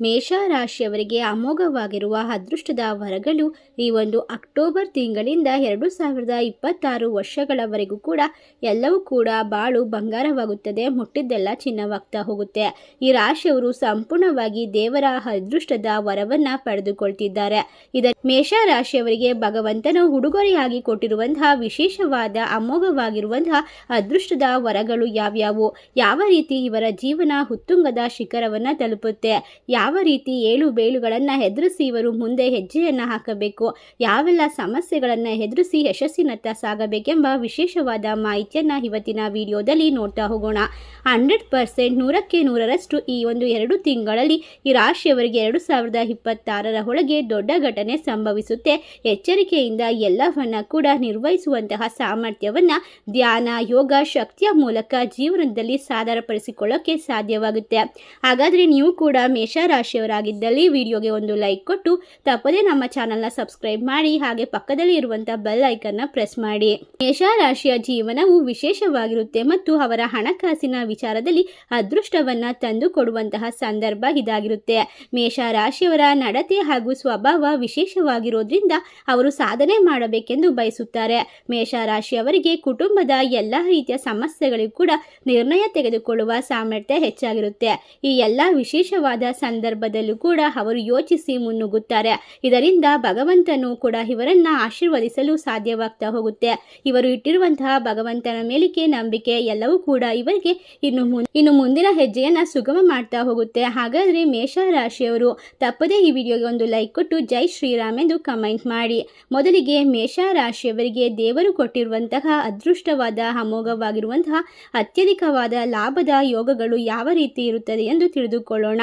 ಮೇಷ ರಾಶಿಯವರಿಗೆ ಅಮೋಘವಾಗಿರುವ ಅದೃಷ್ಟದ ವರಗಳು ಈ ಒಂದು ಅಕ್ಟೋಬರ್ ತಿಂಗಳಿಂದ ಎರಡು ಸಾವಿರದ ಇಪ್ಪತ್ತಾರು ವರ್ಷಗಳವರೆಗೂ ಕೂಡ ಎಲ್ಲವೂ ಕೂಡ ಬಾಳು ಬಂಗಾರವಾಗುತ್ತದೆ, ಮುಟ್ಟಿದ್ದೆಲ್ಲ ಚಿನ್ನವಾಗ್ತಾ ಹೋಗುತ್ತೆ. ಈ ರಾಶಿಯವರು ಸಂಪೂರ್ಣವಾಗಿ ದೇವರ ಅದೃಷ್ಟದ ವರವನ್ನ ಪಡೆದುಕೊಳ್ತಿದ್ದಾರೆ. ಇದ ಮೇಷರಾಶಿಯವರಿಗೆ ಭಗವಂತನು ಉಡುಗೊರೆಯಾಗಿ ಕೊಟ್ಟಿರುವಂತಹ ವಿಶೇಷವಾದ ಅಮೋಘವಾಗಿರುವಂತಹ ಅದೃಷ್ಟದ ವರಗಳು ಯಾವ್ಯಾವು? ಯಾವ ರೀತಿ ಇವರ ಜೀವನ ಉತ್ತುಂಗದ ಶಿಖರವನ್ನ ತಲುಪುತ್ತೆ? ಯಾವ ರೀತಿ ಏಳು ಬೇಳುಗಳನ್ನು ಹೆದರಿಸಿ ಇವರು ಮುಂದೆ ಹೆಜ್ಜೆಯನ್ನು ಹಾಕಬೇಕು, ಯಾವೆಲ್ಲ ಸಮಸ್ಯೆಗಳನ್ನು ಹೆದರಿಸಿ ಯಶಸ್ಸಿನತ್ತ ಸಾಗಬೇಕೆಂಬ ವಿಶೇಷವಾದ ಮಾಹಿತಿಯನ್ನು ಇವತ್ತಿನ ವಿಡಿಯೋದಲ್ಲಿ ನೋಡ್ತಾ ಹೋಗೋಣ. ಹಂಡ್ರೆಡ್ ಪರ್ಸೆಂಟ್ ನೂರಕ್ಕೆ ನೂರರಷ್ಟು ಈ ಒಂದು ಎರಡು ತಿಂಗಳಲ್ಲಿ ಈ ರಾಶಿಯವರಿಗೆ ಎರಡು ಸಾವಿರದ ಇಪ್ಪತ್ತಾರರ ಒಳಗೆ ದೊಡ್ಡ ಘಟನೆ ಸಂಭವಿಸುತ್ತೆ. ಎಚ್ಚರಿಕೆಯಿಂದ ಎಲ್ಲವನ್ನ ಕೂಡ ನಿರ್ವಹಿಸುವಂತಹ ಸಾಮರ್ಥ್ಯವನ್ನ ಧ್ಯಾನ, ಯೋಗ, ಶಕ್ತಿಯ ಮೂಲಕ ಜೀವನದಲ್ಲಿ ಸಾಧಾರಪಡಿಸಿಕೊಳ್ಳೋಕೆ ಸಾಧ್ಯವಾಗುತ್ತೆ. ಹಾಗಾದ್ರೆ ನೀವು ಕೂಡ ಮೇಷರಾಶಿಯವರಾಗಿದ್ದಲ್ಲಿ ವಿಡಿಯೋಗೆ ಒಂದು ಲೈಕ್ ಕೊಟ್ಟು ತಪ್ಪದೇ ನಮ್ಮ ಚಾನಲ್ನ ಸಬ್ಸ್ಕ್ರೈಬ್ ಮಾಡಿ ಹಾಗೆ ಪಕ್ಕದಲ್ಲಿ ಇರುವಂತಹ ಬೆಲ್ ಐಕನ್ನ ಪ್ರೆಸ್ ಮಾಡಿ. ಮೇಷರಾಶಿಯ ಜೀವನವು ವಿಶೇಷವಾಗಿರುತ್ತೆ ಮತ್ತು ಅವರ ಹಣಕಾಸಿನ ವಿಚಾರದಲ್ಲಿ ಅದೃಷ್ಟವನ್ನ ತಂದು ಕೊಡುವಂತಹ ಸಂದರ್ಭ ಇದಾಗಿರುತ್ತೆ. ಮೇಷರಾಶಿಯವರ ನಡತೆ ಹಾಗೂ ಸ್ವಭಾವ ವಿಶೇಷವಾಗಿರೋದ್ರಿಂದ ಅವರು ಸಾಧನೆ ಮಾಡಬೇಕೆಂದು ಬಯಸುತ್ತಾರೆ. ಮೇಷರಾಶಿಯವರಿಗೆ ಕುಟುಂಬದ ಎಲ್ಲ ರೀತಿಯ ಸಮಸ್ಯೆಗಳಿಗೂ ಕೂಡ ನಿರ್ಣಯ ತೆಗೆದುಕೊಳ್ಳುವ ಸಾಮರ್ಥ್ಯ ಹೆಚ್ಚಾಗಿರುತ್ತೆ. ಈ ಎಲ್ಲ ವಿಶೇಷವಾದ ಸಂದರ್ಭದಲ್ಲೂ ಕೂಡ ಅವರು ಯೋಚಿಸಿ ಮುನ್ನುಗ್ಗುತ್ತಾರೆ. ಇದರಿಂದ ಭಗವಂತನು ಕೂಡ ಇವರನ್ನ ಆಶೀರ್ವದಿಸಲು ಸಾಧ್ಯವಾಗ್ತಾ ಹೋಗುತ್ತೆ. ಇವರು ಇಟ್ಟಿರುವಂತಹ ಭಗವಂತನ ಮೇಲಿಕೆ, ನಂಬಿಕೆ ಎಲ್ಲವೂ ಕೂಡ ಇವರಿಗೆ ಇನ್ನು ಮುನ್, ಇನ್ನು ಮುಂದಿನ ಹೆಜ್ಜೆಯನ್ನ ಸುಗಮ ಮಾಡ್ತಾ ಹೋಗುತ್ತೆ. ಹಾಗಾದ್ರೆ ಮೇಷ ರಾಶಿಯವರು ತಪ್ಪದೇ ಈ ವಿಡಿಯೋಗೆ ಒಂದು ಲೈಕ್ ಕೊಟ್ಟು ಜೈ ಶ್ರೀರಾಮ್ ಎಂದು ಕಮೆಂಟ್ ಮಾಡಿ. ಮೊದಲಿಗೆ ಮೇಷ ರಾಶಿಯವರಿಗೆ ದೇವರು ಕೊಟ್ಟಿರುವಂತಹ ಅದೃಷ್ಟವಾದ, ಅಮೋಘವಾಗಿರುವಂತಹ, ಅತ್ಯಧಿಕವಾದ ಲಾಭದ ಯೋಗಗಳು ಯಾವ ರೀತಿ ಇರುತ್ತದೆ ಎಂದು ತಿಳಿದುಕೊಳ್ಳೋಣ.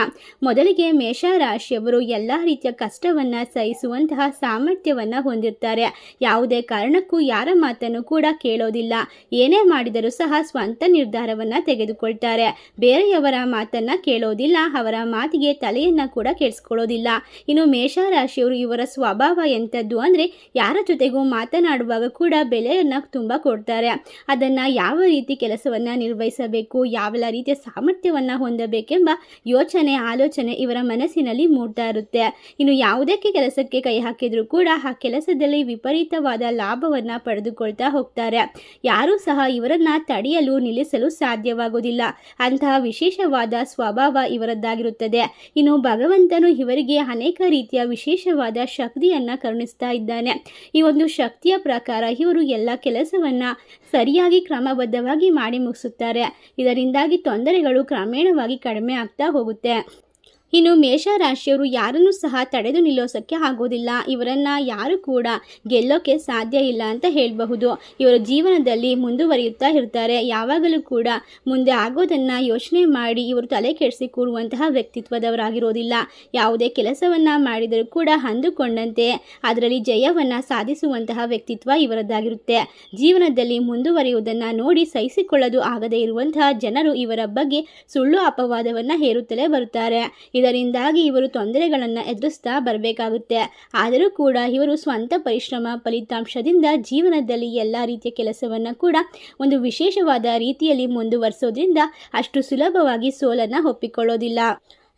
ಮೊದಲಿಗೆ ಮೇಷ ರಾಶಿಯವರು ಎಲ್ಲ ರೀತಿಯ ಕಷ್ಟವನ್ನ ಸಹಿಸುವಂತಹ ಸಾಮರ್ಥ್ಯವನ್ನ ಹೊಂದಿರ್ತಾರೆ. ಯಾವುದೇ ಕಾರಣಕ್ಕೂ ಯಾರ ಮಾತನ್ನು ಕೂಡ ಕೇಳೋದಿಲ್ಲ. ಏನೇ ಮಾಡಿದರೂ ಸಹ ಸ್ವಂತ ನಿರ್ಧಾರವನ್ನ ತೆಗೆದುಕೊಳ್ತಾರೆ. ಬೇರೆಯವರ ಮಾತನ್ನ ಕೇಳೋದಿಲ್ಲ, ಅವರ ಮಾತಿಗೆ ತಲೆಯನ್ನ ಕೂಡ ಕೆಡಿಸ್ಕೊಳ್ಳೋದಿಲ್ಲ. ಇನ್ನು ಮೇಷ ರಾಶಿಯವರು ಇವರ ಸ್ವಭಾವ ಎಂಥದ್ದು ಅಂದ್ರೆ ಯಾರ ಜೊತೆಗೂ ಮಾತನಾಡುವಾಗ ಕೂಡ ಬೆಲೆಯನ್ನ ತುಂಬಾ ಕೊಡ್ತಾರೆ. ಅದನ್ನ ಯಾವ ರೀತಿ ಕೆಲಸವನ್ನ ನಿರ್ವಹಿಸಬೇಕು, ಯಾವೆಲ್ಲ ರೀತಿಯ ಸಾಮರ್ಥ್ಯವನ್ನ ಹೊಂದಬೇಕೆಂಬ ಯೋಚನೆ, ಆಲೋಚನೆ ಇವರ ಮನಸ್ಸಿನಲ್ಲಿ ಮೂಡ್ತಾ ಇರುತ್ತೆ. ಇನ್ನು ಯಾವುದಕ್ಕೆ ಕೆಲಸಕ್ಕೆ ಕೈ ಹಾಕಿದ್ರು ಕೂಡ ಆ ಕೆಲಸದಲ್ಲಿ ವಿಪರೀತವಾದ ಲಾಭವನ್ನ ಪಡೆದುಕೊಳ್ತಾ ಹೋಗ್ತಾರೆ. ಯಾರೂ ಸಹ ಇವರನ್ನ ತಡೆಯಲು ನಿಲ್ಲಿಸಲು ಸಾಧ್ಯವಾಗುವುದಿಲ್ಲ. ಅಂತಹ ವಿಶೇಷವಾದ ಸ್ವಭಾವ ಇವರದ್ದಾಗಿರುತ್ತದೆ. ಇನ್ನು ಭಗವಂತನು ಇವರಿಗೆ ಅನೇಕ ರೀತಿಯ ವಿಶೇಷವಾದ ಶಕ್ತಿಯನ್ನ ಕರುಣಿಸ್ತಾ ಇದ್ದಾನೆ. ಈ ಒಂದು ಶಕ್ತಿಯ ಪ್ರಕಾರ ಇವರು ಎಲ್ಲ ಕೆಲಸವನ್ನ ಸರಿಯಾಗಿ ಕ್ರಮಬದ್ಧವಾಗಿ ಮಾಡಿ ಮುಗಿಸುತ್ತಾರೆ. ಇದರಿಂದಾಗಿ ತೊಂದರೆಗಳು ಕ್ರಮೇಣವಾಗಿ ಕಡಿಮೆ ಆಗ್ತಾ ಹೋಗುತ್ತೆ. ಇನ್ನು ಮೇಷರಾಶಿಯವರು ಯಾರನ್ನು ಸಹ ತಡೆದು ನಿಲ್ಲೋಸಕ್ಕೆ ಆಗೋದಿಲ್ಲ. ಇವರನ್ನ ಯಾರು ಕೂಡ ಗೆಲ್ಲೋಕೆ ಸಾಧ್ಯ ಇಲ್ಲ ಅಂತ ಹೇಳಬಹುದು. ಇವರ ಜೀವನದಲ್ಲಿ ಮುಂದುವರಿಯುತ್ತಾ ಇರ್ತಾರೆ. ಯಾವಾಗಲೂ ಕೂಡ ಮುಂದೆ ಆಗೋದನ್ನ ಯೋಚನೆ ಮಾಡಿ ಇವರು ತಲೆ ಕೆಡಿಸಿ ಕೂರುವಂತಹ ವ್ಯಕ್ತಿತ್ವದವರಾಗಿರೋದಿಲ್ಲ. ಯಾವುದೇ ಕೆಲಸವನ್ನ ಮಾಡಿದರೂ ಕೂಡ ಅಂದುಕೊಂಡಂತೆ ಅದರಲ್ಲಿ ಜಯವನ್ನ ಸಾಧಿಸುವಂತಹ ವ್ಯಕ್ತಿತ್ವ ಇವರದ್ದಾಗಿರುತ್ತೆ. ಜೀವನದಲ್ಲಿ ಮುಂದುವರಿಯುವುದನ್ನು ನೋಡಿ ಸಹಿಸಿಕೊಳ್ಳಲು ಆಗದೇ ಇರುವಂತಹ ಜನರು ಇವರ ಬಗ್ಗೆ ಸುಳ್ಳು ಅಪವಾದವನ್ನ ಹೇರುತ್ತಲೇ ಬರುತ್ತಾರೆ. ಇದರಿಂದಾಗಿ ಇವರು ತೊಂದರೆಗಳನ್ನು ಎದುರಿಸ್ತಾ ಬರಬೇಕಾಗುತ್ತೆ. ಆದರೂ ಕೂಡ ಇವರು ಸ್ವಂತ ಪರಿಶ್ರಮ, ಫಲಿತಾಂಶದಿಂದ ಜೀವನದಲ್ಲಿ ಎಲ್ಲ ರೀತಿಯ ಕೆಲಸವನ್ನು ಕೂಡ ಒಂದು ವಿಶೇಷವಾದ ರೀತಿಯಲ್ಲಿ ಮುಂದುವರಿಸೋದ್ರಿಂದ ಅಷ್ಟು ಸುಲಭವಾಗಿ ಸೋಲನ್ನು ಒಪ್ಪಿಕೊಳ್ಳೋದಿಲ್ಲ.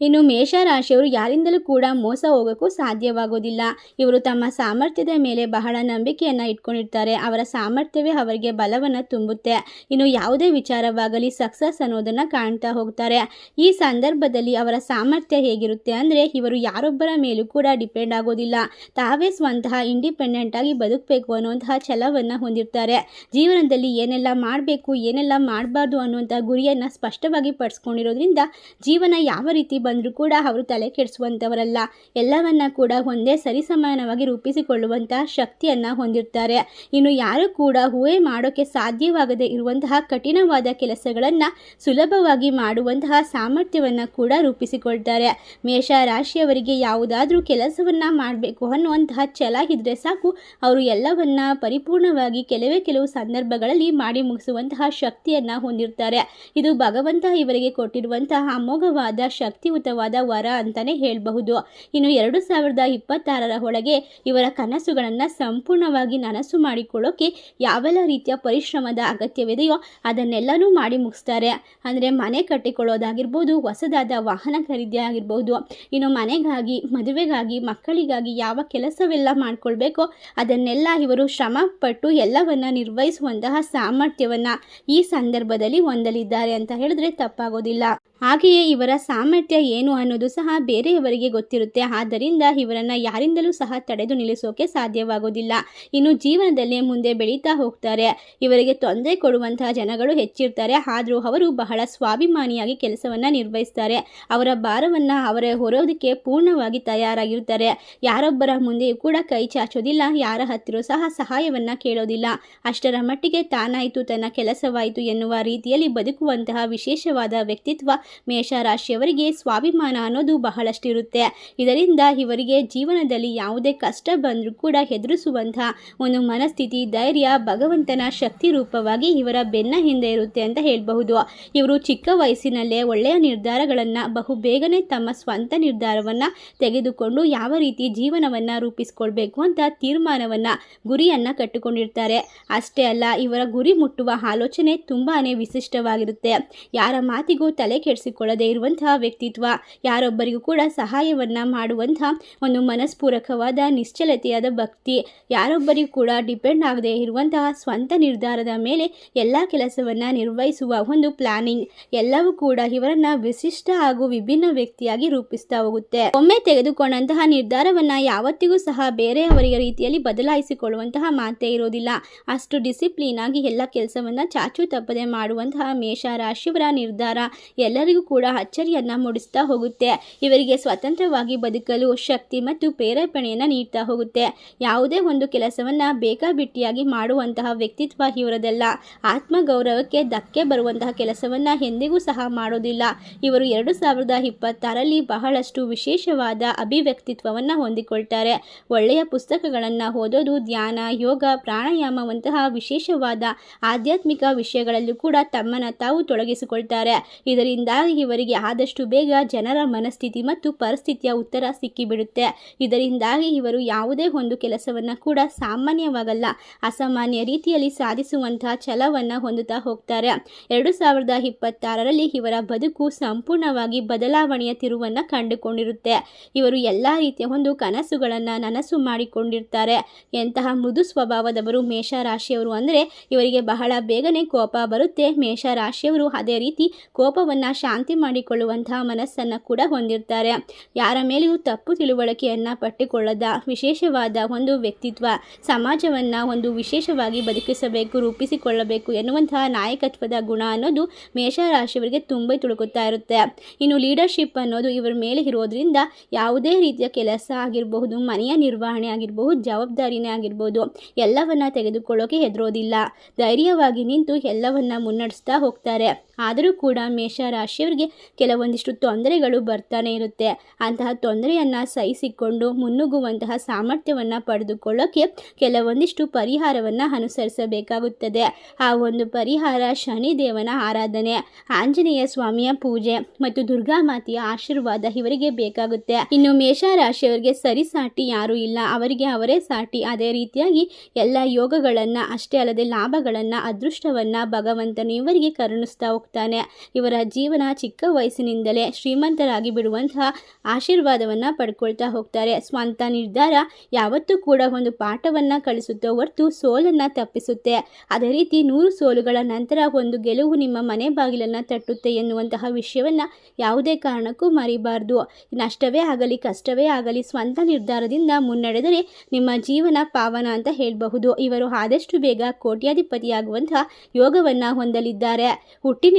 ಇನ್ನು ಮೇಷರಾಶಿಯವರು ಯಾರಿಂದಲೂ ಕೂಡ ಮೋಸ ಹೋಗೋಕ್ಕೂ ಸಾಧ್ಯವಾಗೋದಿಲ್ಲ. ಇವರು ತಮ್ಮ ಸಾಮರ್ಥ್ಯದ ಮೇಲೆ ಬಹಳ ನಂಬಿಕೆಯನ್ನು ಇಟ್ಕೊಂಡಿರ್ತಾರೆ. ಅವರ ಸಾಮರ್ಥ್ಯವೇ ಅವರಿಗೆ ಬಲವನ್ನು ತುಂಬುತ್ತೆ. ಇನ್ನು ಯಾವುದೇ ವಿಚಾರವಾಗಲಿ ಸಕ್ಸಸ್ ಅನ್ನೋದನ್ನು ಕಾಣ್ತಾ ಹೋಗ್ತಾರೆ. ಈ ಸಂದರ್ಭದಲ್ಲಿ ಅವರ ಸಾಮರ್ಥ್ಯ ಹೇಗಿರುತ್ತೆ ಅಂದರೆ ಇವರು ಯಾರೊಬ್ಬರ ಮೇಲೂ ಕೂಡ ಡಿಪೆಂಡ್ ಆಗೋದಿಲ್ಲ. ತಾವೇ ಸ್ವಂತಹ ಇಂಡಿಪೆಂಡೆಂಟ್ ಆಗಿ ಬದುಕಬೇಕು ಅನ್ನುವಂತಹ ಛಲವನ್ನು ಹೊಂದಿರ್ತಾರೆ. ಜೀವನದಲ್ಲಿ ಏನೆಲ್ಲ ಮಾಡಬೇಕು, ಏನೆಲ್ಲ ಮಾಡಬಾರ್ದು ಅನ್ನುವಂಥ ಗುರಿಯನ್ನು ಸ್ಪಷ್ಟವಾಗಿ ಪಡಿಸ್ಕೊಂಡಿರೋದ್ರಿಂದ ಜೀವನ ಯಾವ ರೀತಿ ಬಂದರೂ ಕೂಡ ಅವರು ತಲೆ ಕೆಡಿಸುವಂಥವರಲ್ಲ ಎಲ್ಲವನ್ನ ಕೂಡ ಒಂದೇ ಸರಿಸಮಾನವಾಗಿ ರೂಪಿಸಿಕೊಳ್ಳುವಂತಹ ಶಕ್ತಿಯನ್ನು ಹೊಂದಿರ್ತಾರೆ. ಇನ್ನು ಯಾರು ಕೂಡ ಊಹೆ ಮಾಡೋಕ್ಕೆ ಸಾಧ್ಯವಾಗದೇ ಇರುವಂತಹ ಕಠಿಣವಾದ ಕೆಲಸಗಳನ್ನು ಸುಲಭವಾಗಿ ಮಾಡುವಂತಹ ಸಾಮರ್ಥ್ಯವನ್ನು ಕೂಡ ರೂಪಿಸಿಕೊಳ್ತಾರೆ. ಮೇಷ ರಾಶಿಯವರಿಗೆ ಯಾವುದಾದ್ರೂ ಕೆಲಸವನ್ನ ಮಾಡಬೇಕು ಅನ್ನುವಂತಹ ಛಲ ಇದ್ರೆ ಸಾಕು. ಅವರು ಎಲ್ಲವನ್ನ ಪರಿಪೂರ್ಣವಾಗಿ ಕೆಲವೇ ಕೆಲವು ಸಂದರ್ಭಗಳಲ್ಲಿ ಮಾಡಿ ಮುಗಿಸುವಂತಹ ಶಕ್ತಿಯನ್ನ ಹೊಂದಿರ್ತಾರೆ. ಇದು ಭಗವಂತ ಇವರಿಗೆ ಕೊಟ್ಟಿರುವಂತಹ ಅಮೋಘವಾದ ಶಕ್ತಿ ಅದ್ಭುತವಾದ ವರ ಅಂತಾನೆ ಹೇಳಬಹುದು. ಇನ್ನು ಎರಡು ಸಾವಿರದ ಇಪ್ಪತ್ತಾರರ ಒಳಗೆ ಇವರ ಕನಸುಗಳನ್ನು ಸಂಪೂರ್ಣವಾಗಿ ನನಸು ಮಾಡಿಕೊಳ್ಳೋಕೆ ಯಾವೆಲ್ಲ ರೀತಿಯ ಪರಿಶ್ರಮದ ಅಗತ್ಯವಿದೆಯೋ ಅದನ್ನೆಲ್ಲನೂ ಮಾಡಿ ಮುಗಿಸ್ತಾರೆ. ಅಂದರೆ ಮನೆ ಕಟ್ಟಿಕೊಳ್ಳೋದಾಗಿರ್ಬೋದು, ಹೊಸದಾದ ವಾಹನ ಖರೀದಿ ಆಗಿರ್ಬೋದು, ಇನ್ನು ಮನೆಗಾಗಿ, ಮದುವೆಗಾಗಿ, ಮಕ್ಕಳಿಗಾಗಿ ಯಾವ ಕೆಲಸವೆಲ್ಲ ಮಾಡಿಕೊಳ್ಬೇಕೋ ಅದನ್ನೆಲ್ಲ ಇವರು ಶ್ರಮ ಪಟ್ಟು ಎಲ್ಲವನ್ನ ನಿರ್ವಹಿಸುವಂತಹ ಸಾಮರ್ಥ್ಯವನ್ನ ಈ ಸಂದರ್ಭದಲ್ಲಿ ಹೊಂದಲಿದ್ದಾರೆ ಅಂತ ಹೇಳಿದ್ರೆ ತಪ್ಪಾಗೋದಿಲ್ಲ. ಹಾಗೆಯೇ ಇವರ ಸಾಮರ್ಥ್ಯ ಏನು ಅನ್ನೋದು ಸಹ ಬೇರೆಯವರಿಗೆ ಗೊತ್ತಿರುತ್ತೆ. ಆದ್ದರಿಂದ ಇವರನ್ನು ಯಾರಿಂದಲೂ ಸಹ ತಡೆದು ನಿಲ್ಲಿಸೋಕೆ ಸಾಧ್ಯವಾಗೋದಿಲ್ಲ. ಇನ್ನು ಜೀವನದಲ್ಲಿ ಮುಂದೆ ಬೆಳೀತಾ ಹೋಗ್ತಾರೆ. ಇವರಿಗೆ ತೊಂದರೆ ಕೊಡುವಂತಹ ಜನಗಳು ಹೆಚ್ಚಿರ್ತಾರೆ. ಆದರೂ ಅವರು ಬಹಳ ಸ್ವಾಭಿಮಾನಿಯಾಗಿ ಕೆಲಸವನ್ನು ನಿರ್ವಹಿಸ್ತಾರೆ. ಅವರ ಭಾರವನ್ನು ಅವರ ಹೊರೋದಕ್ಕೆ ಪೂರ್ಣವಾಗಿ ತಯಾರಾಗಿರ್ತಾರೆ. ಯಾರೊಬ್ಬರ ಮುಂದೆಯೂ ಕೂಡ ಕೈ ಚಾಚೋದಿಲ್ಲ. ಯಾರ ಹತ್ತಿರ ಸಹ ಸಹಾಯವನ್ನು ಕೇಳೋದಿಲ್ಲ. ಅಷ್ಟರ ಮಟ್ಟಿಗೆ ತಾನಾಯಿತು, ತನ್ನ ಕೆಲಸವಾಯಿತು ಎನ್ನುವ ರೀತಿಯಲ್ಲಿ ಬದುಕುವಂತಹ ವಿಶೇಷವಾದ ವ್ಯಕ್ತಿತ್ವ ಮೇಷರಾಶಿಯವರಿಗೆ ಸ್ವಾಭಿಮಾನ ಅನ್ನೋದು ಬಹಳಷ್ಟಿರುತ್ತೆ. ಇದರಿಂದ ಇವರಿಗೆ ಜೀವನದಲ್ಲಿ ಯಾವುದೇ ಕಷ್ಟ ಬಂದರೂ ಕೂಡ ಹೆದರಿಸುವಂತಹ ಒಂದು ಮನಸ್ಥಿತಿ, ಧೈರ್ಯ, ಭಗವಂತನ ಶಕ್ತಿ ರೂಪವಾಗಿ ಇವರ ಬೆನ್ನ ಹಿಂದೆ ಇರುತ್ತೆ ಅಂತ ಹೇಳಬಹುದು. ಇವರು ಚಿಕ್ಕ ವಯಸ್ಸಿನಲ್ಲೇ ಒಳ್ಳೆಯ ನಿರ್ಧಾರಗಳನ್ನು ಬಹು ಬೇಗನೆ ತಮ್ಮ ಸ್ವಂತ ನಿರ್ಧಾರವನ್ನು ತೆಗೆದುಕೊಂಡು ಯಾವ ರೀತಿ ಜೀವನವನ್ನು ರೂಪಿಸ್ಕೊಳ್ಬೇಕು ಅಂತ ತೀರ್ಮಾನವನ್ನು ಗುರಿಯನ್ನು ಕಟ್ಟಿಕೊಂಡಿರ್ತಾರೆ. ಅಷ್ಟೇ ಅಲ್ಲ, ಇವರ ಗುರಿ ಮುಟ್ಟುವ ಆಲೋಚನೆ ತುಂಬಾ ವಿಶಿಷ್ಟವಾಗಿರುತ್ತೆ. ಯಾರ ಮಾತಿಗೂ ತಲೆ ಕೆಡಿಸಿಕೊಳ್ಳದೆ ಇರುವಂತಹ ವ್ಯಕ್ತಿತ್ವ, ಯಾರೊಬ್ಬರಿಗೂ ಕೂಡ ಸಹಾಯವನ್ನ ಮಾಡುವಂತಹ ಒಂದು ಮನಸ್ಪೂರಕವಾದ, ನಿಶ್ಚಲತೆಯಾದ ಭಕ್ತಿ, ಯಾರೊಬ್ಬರಿಗೂ ಕೂಡ ಡಿಪೆಂಡ್ ಆಗದೆ ಇರುವಂತಹ ಸ್ವಂತ ನಿರ್ಧಾರದ ಮೇಲೆ ಎಲ್ಲ ಕೆಲಸವನ್ನ ನಿರ್ವಹಿಸುವ ಒಂದು ಪ್ಲಾನಿಂಗ್ ಎಲ್ಲವೂ ಕೂಡ ಇವರನ್ನ ವಿಶಿಷ್ಟ ಹಾಗೂ ವಿಭಿನ್ನ ವ್ಯಕ್ತಿಯಾಗಿ ರೂಪಿಸ್ತಾ ಹೋಗುತ್ತೆ. ಒಮ್ಮೆ ತೆಗೆದುಕೊಂಡಂತಹ ನಿರ್ಧಾರವನ್ನ ಯಾವತ್ತಿಗೂ ಸಹ ಬೇರೆಯವರಿಗೆ ರೀತಿಯಲ್ಲಿ ಬದಲಾಯಿಸಿಕೊಳ್ಳುವಂತಹ ಮಾತೇ ಇರೋದಿಲ್ಲ. ಅಷ್ಟು ಡಿಸಿಪ್ಲಿನ್ ಆಗಿ ಎಲ್ಲ ಕೆಲಸವನ್ನ ಚಾಚು ತಪ್ಪದೆ ಮಾಡುವಂತಹ ಮೇಷ ರಾಶಿಯವರ ನಿರ್ಧಾರ ಎಲ್ಲರಿಗೂ ಕೂಡ ಅಚ್ಚರಿಯನ್ನ ಮೂಡಿಸ್ತಾ ಹೋಗುತ್ತೆ. ಇವರಿಗೆ ಸ್ವತಂತ್ರವಾಗಿ ಬದುಕಲು ಶಕ್ತಿ ಮತ್ತು ಪ್ರೇರೇಪಣೆಯನ್ನು ನೀಡ್ತಾ ಹೋಗುತ್ತೆ. ಯಾವುದೇ ಒಂದು ಕೆಲಸವನ್ನ ಬೇಕಾಬಿಟ್ಟಿಯಾಗಿ ಮಾಡುವಂತಹ ವ್ಯಕ್ತಿತ್ವ ಇವರದಲ್ಲ. ಆತ್ಮಗೌರವಕ್ಕೆ ಧಕ್ಕೆ ಬರುವಂತಹ ಕೆಲಸವನ್ನ ಎಂದಿಗೂ ಸಹ ಮಾಡೋದಿಲ್ಲ. ಇವರು ಎರಡು ಸಾವಿರದ ಇಪ್ಪತ್ತಾರಲ್ಲಿ ಬಹಳಷ್ಟು ವಿಶೇಷವಾದ ಅಭಿವ್ಯಕ್ತಿತ್ವವನ್ನು ಹೊಂದಿಕೊಳ್ತಾರೆ. ಒಳ್ಳೆಯ ಪುಸ್ತಕಗಳನ್ನು ಓದೋದು, ಧ್ಯಾನ, ಯೋಗ, ಪ್ರಾಣಾಯಾಮವಂತಹ ವಿಶೇಷವಾದ ಆಧ್ಯಾತ್ಮಿಕ ವಿಷಯಗಳಲ್ಲೂ ಕೂಡ ತಮ್ಮನ್ನು ತಾವು ತೊಡಗಿಸಿಕೊಳ್ತಾರೆ. ಇವರಿಗೆ ಆದಷ್ಟು ಬೇಗ ಜನರ ಮನಸ್ಥಿತಿ ಮತ್ತು ಪರಿಸ್ಥಿತಿಯ ಉತ್ತರ ಸಿಕ್ಕಿಬಿಡುತ್ತೆ. ಇದರಿಂದಾಗಿ ಇವರು ಯಾವುದೇ ಒಂದು ಕೆಲಸವನ್ನು ಕೂಡ ಸಾಮಾನ್ಯವಾಗಲ್ಲ, ಅಸಾಮಾನ್ಯ ರೀತಿಯಲ್ಲಿ ಸಾಧಿಸುವಂತಹ ಛಲವನ್ನು ಹೊಂದುತ್ತಾ ಹೋಗ್ತಾರೆ. ಎರಡು ಸಾವಿರದ ಇಪ್ಪತ್ತಾರರಲ್ಲಿ ಇವರ ಬದುಕು ಸಂಪೂರ್ಣವಾಗಿ ಬದಲಾವಣೆಯ ತಿರುವನ್ನು ಕಂಡುಕೊಂಡಿರುತ್ತೆ. ಇವರು ಎಲ್ಲ ರೀತಿಯ ಒಂದು ಕನಸುಗಳನ್ನು ನನಸು ಮಾಡಿಕೊಂಡಿರ್ತಾರೆ. ಎಂತಹ ಮೃದು ಸ್ವಭಾವದವರು ಮೇಷರಾಶಿಯವರು ಅಂದರೆ ಇವರಿಗೆ ಬಹಳ ಬೇಗನೆ ಕೋಪ ಬರುತ್ತೆ. ಮೇಷರಾಶಿಯವರು ಅದೇ ರೀತಿ ಕೋಪವನ್ನು ಶಾಂತಿ ಮಾಡಿಕೊಳ್ಳುವಂತಹ ಮನಸ್ಸನ್ನು ಕೂಡ ಹೊಂದಿರ್ತಾರೆ. ಯಾರ ಮೇಲೆಯೂ ತಪ್ಪು ತಿಳುವಳಿಕೆಯನ್ನು ಪಟ್ಟಿಕೊಳ್ಳದ ವಿಶೇಷವಾದ ಒಂದು ವ್ಯಕ್ತಿತ್ವ, ಸಮಾಜವನ್ನು ಒಂದು ವಿಶೇಷವಾಗಿ ಬದುಕಿಸಬೇಕು, ರೂಪಿಸಿಕೊಳ್ಳಬೇಕು ಎನ್ನುವಂತಹ ನಾಯಕತ್ವದ ಗುಣ ಅನ್ನೋದು ಮೇಷರಾಶಿಯವರಿಗೆ ತುಂಬ ತುಳುಕುತ್ತಾ ಇರುತ್ತೆ. ಇನ್ನು ಲೀಡರ್ಶಿಪ್ ಅನ್ನೋದು ಇವರ ಮೇಲೆ ಇರೋದ್ರಿಂದ ಯಾವುದೇ ರೀತಿಯ ಕೆಲಸ ಆಗಿರಬಹುದು, ಮನೆಯ ನಿರ್ವಹಣೆ ಆಗಿರಬಹುದು, ಜವಾಬ್ದಾರಿನೇ ಆಗಿರ್ಬೋದು, ಎಲ್ಲವನ್ನ ತೆಗೆದುಕೊಳ್ಳೋಕೆ ಹೆದರೋದಿಲ್ಲ. ಧೈರ್ಯವಾಗಿ ನಿಂತು ಎಲ್ಲವನ್ನ ಮುನ್ನಡೆಸ್ತಾ ಹೋಗ್ತಾರೆ. ಆದರೂ ಕೂಡ ಮೇಷರಾಶಿಯವರಿಗೆ ಕೆಲವೊಂದಿಷ್ಟು ತೊಂದರೆಗಳು ಬರ್ತಾನೆ ಇರುತ್ತೆ. ಅಂತಹ ತೊಂದರೆಯನ್ನು ಸಹಿಸಿಕೊಂಡು ಮುನ್ನುಗ್ಗುವಂತಹ ಸಾಮರ್ಥ್ಯವನ್ನು ಪಡೆದುಕೊಳ್ಳೋಕೆ ಕೆಲವೊಂದಿಷ್ಟು ಪರಿಹಾರವನ್ನು ಅನುಸರಿಸಬೇಕಾಗುತ್ತದೆ. ಆ ಒಂದು ಪರಿಹಾರ ಶನಿದೇವನ ಆರಾಧನೆ, ಆಂಜನೇಯ ಸ್ವಾಮಿಯ ಪೂಜೆ ಮತ್ತು ದುರ್ಗಾ ಮಾತೆಯ ಆಶೀರ್ವಾದ ಇವರಿಗೆ ಬೇಕಾಗುತ್ತೆ. ಇನ್ನು ಮೇಷರಾಶಿಯವರಿಗೆ ಸರಿಸಾಟಿ ಯಾರೂ ಇಲ್ಲ. ಅವರಿಗೆ ಅವರೇ ಸಾಟಿ. ಅದೇ ರೀತಿಯಾಗಿ ಎಲ್ಲ ಯೋಗಗಳನ್ನು, ಅಷ್ಟೇ ಅಲ್ಲದೆ ಲಾಭಗಳನ್ನು, ಅದೃಷ್ಟವನ್ನು ಭಗವಂತನು ಇವರಿಗೆ ಕರುಣಿಸ್ತಾ ಹೋಗ್ತಾನೆ ಇವರ ಜೀವನ ಚಿಕ್ಕ ವಯಸ್ಸಿನಿಂದಲೇ ಶ್ರೀಮಂತರಾಗಿ ಬಿಡುವಂತಹ ಆಶೀರ್ವಾದವನ್ನು ಪಡ್ಕೊಳ್ತಾ ಹೋಗ್ತಾರೆ. ಸ್ವಂತ ನಿರ್ಧಾರ ಯಾವತ್ತೂ ಕೂಡ ಒಂದು ಪಾಠವನ್ನು ಕಳಿಸುತ್ತೆ ಹೊರತು ಸೋಲನ್ನು ತಪ್ಪಿಸುತ್ತೆ. ಅದೇ ರೀತಿ ನೂರು ಸೋಲುಗಳ ನಂತರ ಒಂದು ಗೆಲುವು ನಿಮ್ಮ ಮನೆ ಬಾಗಿಲನ್ನು ತಟ್ಟುತ್ತೆ ಎನ್ನುವಂತಹ ವಿಷಯವನ್ನು ಯಾವುದೇ ಕಾರಣಕ್ಕೂ ಮರಿಬಾರ್ದು. ನಷ್ಟವೇ ಆಗಲಿ, ಕಷ್ಟವೇ ಆಗಲಿ ಸ್ವಂತ ನಿರ್ಧಾರದಿಂದ ಮುನ್ನಡೆದರೆ ನಿಮ್ಮ ಜೀವನ ಪಾವನ ಅಂತ ಹೇಳಬಹುದು. ಇವರು ಆದಷ್ಟು ಬೇಗ ಕೋಟ್ಯಾಧಿಪತಿಯಾಗುವಂತಹ ಯೋಗವನ್ನು ಹೊಂದಲಿದ್ದಾರೆ.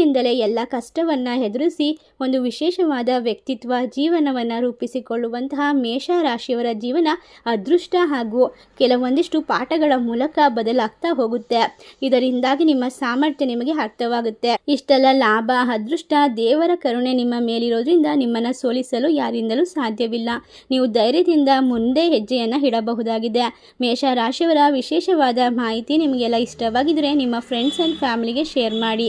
ಹುಟ್ಟಿನಿಂದಲೇ ಎಲ್ಲ ಕಷ್ಟವನ್ನು ಎದುರಿಸಿ ಒಂದು ವಿಶೇಷವಾದ ವ್ಯಕ್ತಿತ್ವ ಜೀವನವನ್ನು ರೂಪಿಸಿಕೊಳ್ಳುವಂತಹ ಮೇಷ ರಾಶಿಯವರ ಜೀವನ ಅದೃಷ್ಟ ಹಾಗೂ ಕೆಲವೊಂದಿಷ್ಟು ಪಾಠಗಳ ಮೂಲಕ ಬದಲಾಗ್ತಾ ಹೋಗುತ್ತೆ. ಇದರಿಂದಾಗಿ ನಿಮ್ಮ ಸಾಮರ್ಥ್ಯ ನಿಮಗೆ ಅರ್ಥವಾಗುತ್ತೆ. ಇಷ್ಟೆಲ್ಲ ಲಾಭ, ಅದೃಷ್ಟ, ದೇವರ ಕರುಣೆ ನಿಮ್ಮ ಮೇಲಿರೋದ್ರಿಂದ ನಿಮ್ಮನ್ನು ಸೋಲಿಸಲು ಯಾರಿಂದಲೂ ಸಾಧ್ಯವಿಲ್ಲ. ನೀವು ಧೈರ್ಯದಿಂದ ಮುಂದೆ ಹೆಜ್ಜೆಯನ್ನು ಇಡಬಹುದಾಗಿದೆ. ಮೇಷ ರಾಶಿಯವರ ವಿಶೇಷವಾದ ಮಾಹಿತಿ ನಿಮಗೆಲ್ಲ ಇಷ್ಟವಾಗಿದ್ದರೆ ನಿಮ್ಮ ಫ್ರೆಂಡ್ಸ್ ಆ್ಯಂಡ್ ಫ್ಯಾಮಿಲಿಗೆ ಶೇರ್ ಮಾಡಿ.